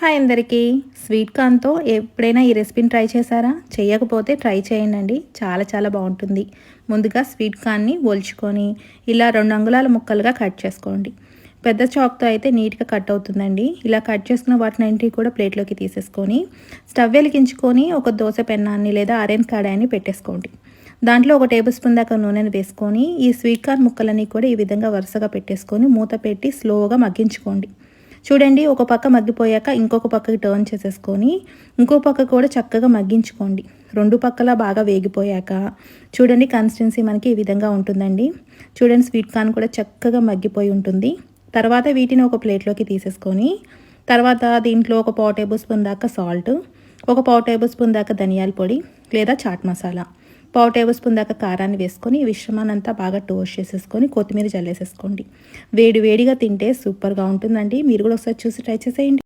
Hi అందరికీ. Sweet కార్న్తో ఎప్పుడైనా ఈ రెసిపీని ట్రై చేశారా? చేయకపోతే ట్రై చేయండి చాలా చాలా బాగుంటుంది. ముందుగా స్వీట్ కార్న్ని ఒల్చుకొని ఇలా రెండు అంగుళాల ముక్కలుగా కట్ చేసుకోండి. పెద్ద చాక్తో అయితే నీట్గా కట్ అవుతుందండి. ఇలా కట్ చేసుకున్న వాటిని కూడా ప్లేట్లోకి తీసేసుకొని స్టవ్ వెలిగించుకొని ఒక దోశ పెన్నాన్ని లేదా అరెన్ కడాయిని పెట్టేసుకోండి. దాంట్లో ఒక టేబుల్ స్పూన్ దాకా నూనెను వేసుకొని ఈ స్వీట్ కార్న్ ముక్కలన్నీ కూడా ఈ విధంగా వరుసగా పెట్టేసుకొని మూత పెట్టి స్లోగా మగ్గించుకోండి. చూడండి ఒక పక్క మగ్గిపోయాక ఇంకొక పక్కకి టర్న్ చేసేసుకొని ఇంకో పక్క కూడా చక్కగా మగ్గించుకోండి. రెండు పక్కల బాగా వేగిపోయాక చూడండి కన్సిస్టెన్సీ మనకి ఈ విధంగా ఉంటుందండి. చూడండి స్వీట్ కార్న్ కూడా చక్కగా మగ్గిపోయి ఉంటుంది. తర్వాత వీటిని ఒక ప్లేట్లోకి తీసేసుకొని తర్వాత దీంట్లో ఒక పావు టేబుల్ స్పూన్ దాకా సాల్ట్ ఒక పావు టేబుల్ స్పూన్ దాకా ధనియాల పొడి లేదా చాట్ మసాలా. పావు టేబుల్ స్పూన్ దాకా కారాన్ని వేసుకొని ఈ బాగా టోస్ట్ చేసేసుకొని కొత్తిమీర జల్లేసేసుకోండి వేడి వేడిగా తింటే సూపర్గా ఉంటుందండి. మీరు కూడా ఒకసారి చూసి ట్రై చేసేయండి.